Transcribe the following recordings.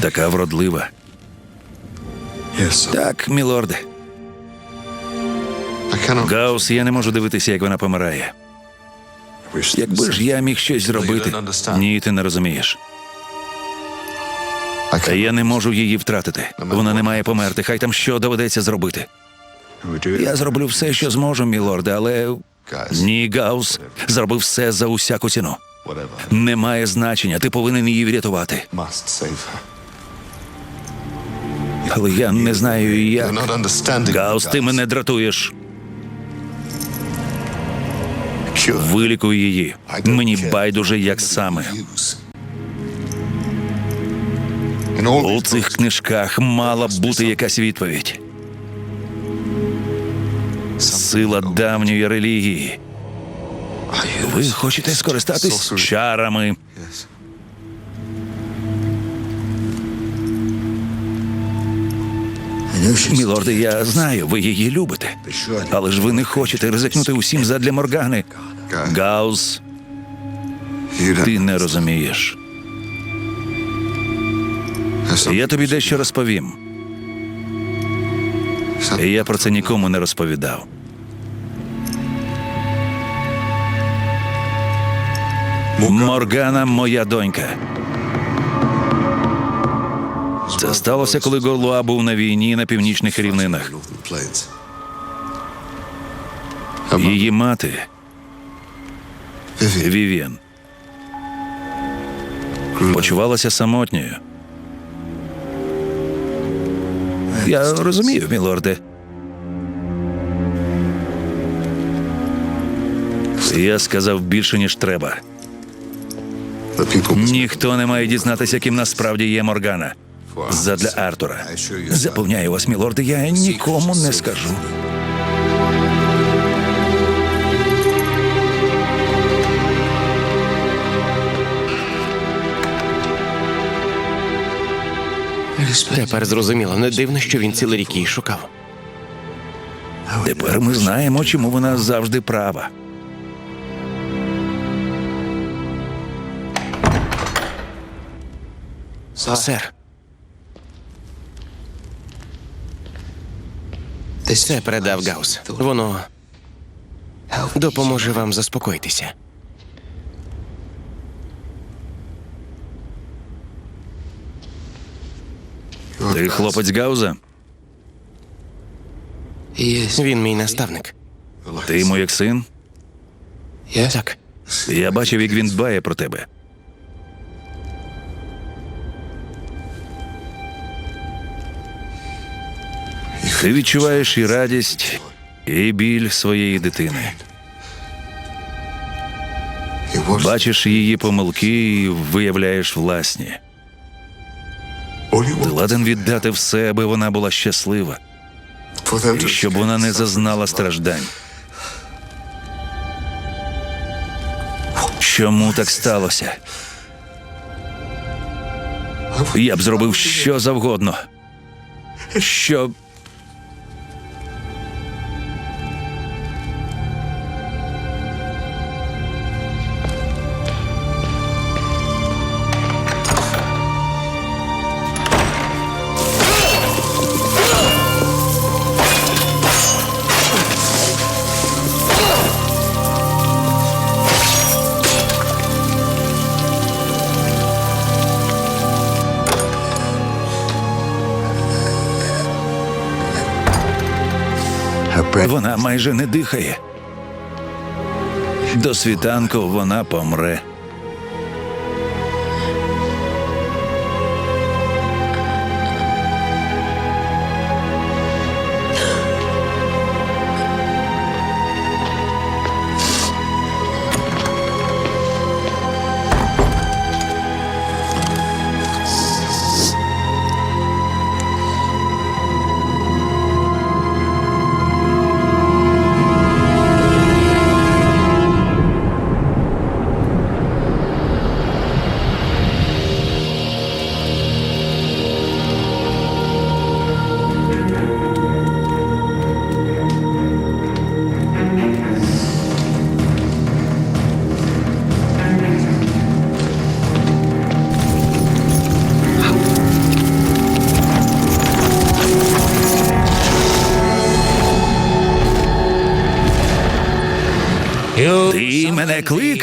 Така вродлива. Так, мілорде. Гаус, я не можу дивитися, як вона помирає. Якби ж я міг щось зробити. Ні, ти не розумієш. Та я не можу її втратити. Вона не має померти. Хай там що доведеться зробити. Я зроблю все, що зможу, мілорде, але ні, Гаус зробив все за усяку ціну. Немає значення, ти повинен її врятувати. Але я не знаю, як. Гаус, ти мене дратуєш. Вилікуй її. Мені байдуже, як саме. У цих книжках мала б бути якась відповідь. Сила давньої релігії. Ви хочете скористатись чарами? Мілорде, я знаю, ви її любите. Але ж ви не хочете ризикнути усім задля Моргани. Гаус, ти не розумієш. Я тобі дещо розповім. І я про це нікому не розповідав. Моргана моя донька. Це сталося, коли Горлуа був на війні на північних рівнинах. Її мати Вів'єн почувалася самотньою. Я розумію, мілорде. Я сказав більше, ніж треба. Ніхто не має дізнатися, ким насправді є Моргана. Задля Артура. Запевняю вас, мілорде, я нікому не скажу. Тепер зрозуміло, не дивно, що він цілий рік її шукав. Тепер ми знаємо, чому вона завжди права. Сер. Це передав Гаус. Воно допоможе вам заспокоїтися. Ти хлопець Гауза? Він мій наставник. Ти йому як син? Так. Я бачив, як він дбає про тебе. Ти відчуваєш і радість, і біль своєї дитини. Бачиш її помилки і виявляєш власні. Ти ладен віддати все, аби вона була щаслива, і щоб вона не зазнала страждань. Чому так сталося? Я б зробив що завгодно. Щоб. Вона майже не дихає. До світанку вона помре.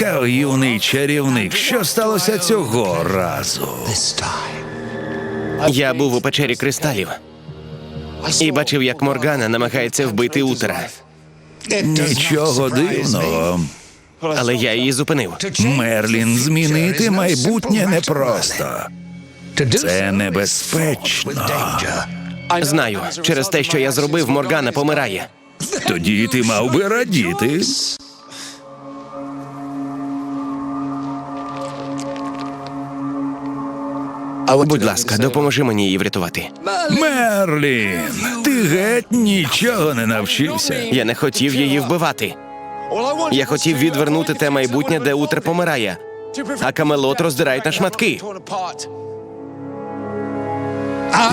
Мене юний чарівник. Що сталося цього разу? Я був у печері кристалів і бачив, як Моргана намагається вбити утера. Нічого дивного. Але я її зупинив. Мерлін, змінити майбутнє непросто. Це небезпечно. Знаю, через те, що я зробив, Моргана помирає. Тоді ти мав би радіти. Будь ласка, допоможи мені її врятувати. Мерлін, ти геть нічого не навчився. Я не хотів її вбивати. Я хотів відвернути те майбутнє, де утре помирає, а Камелот роздирають на шматки.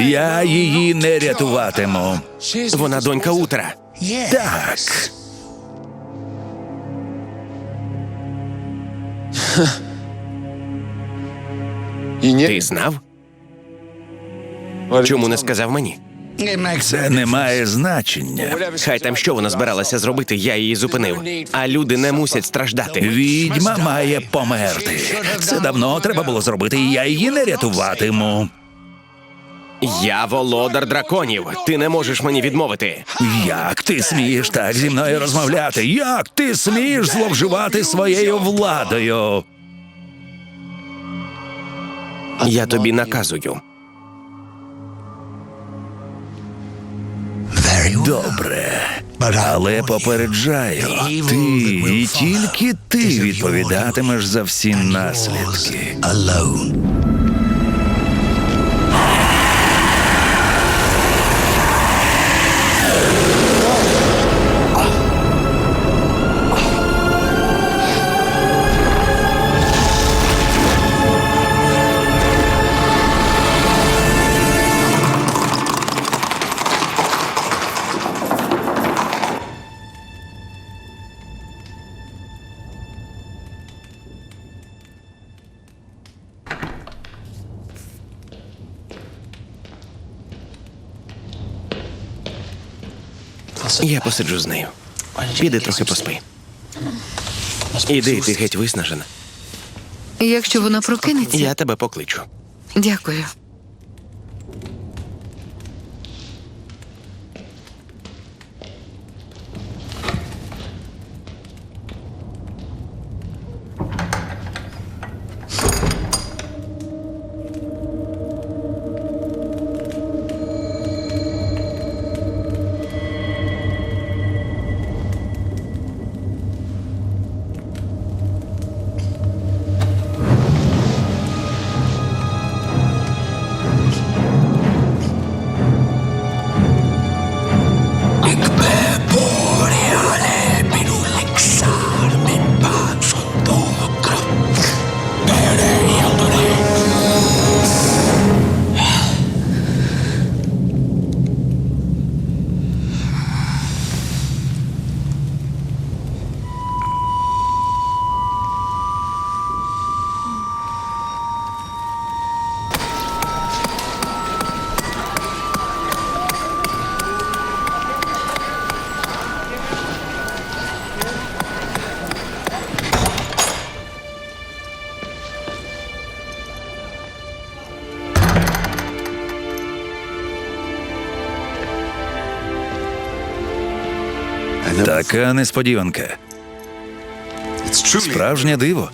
Я її не рятуватиму. Вона донька утра. Так. Ти знав? Чому не сказав мені? Це не має значення. Хай там що вона збиралася зробити, я її зупинив. А люди не мусять страждати. Відьма має померти. Це давно треба було зробити, і я її не рятуватиму. Я володар драконів. Ти не можеш мені відмовити. Як ти смієш так зі мною розмовляти? Як ти смієш зловживати своєю владою? Я тобі наказую. Добре. Але попереджаю, ти і тільки ти відповідатимеш за всі наслідки. Я посиджу з нею. Піди трохи поспи. Іди, ти геть виснажена. Якщо вона прокинеться, Я тебе покличу. дякую. Така несподіванка. Справжнє диво.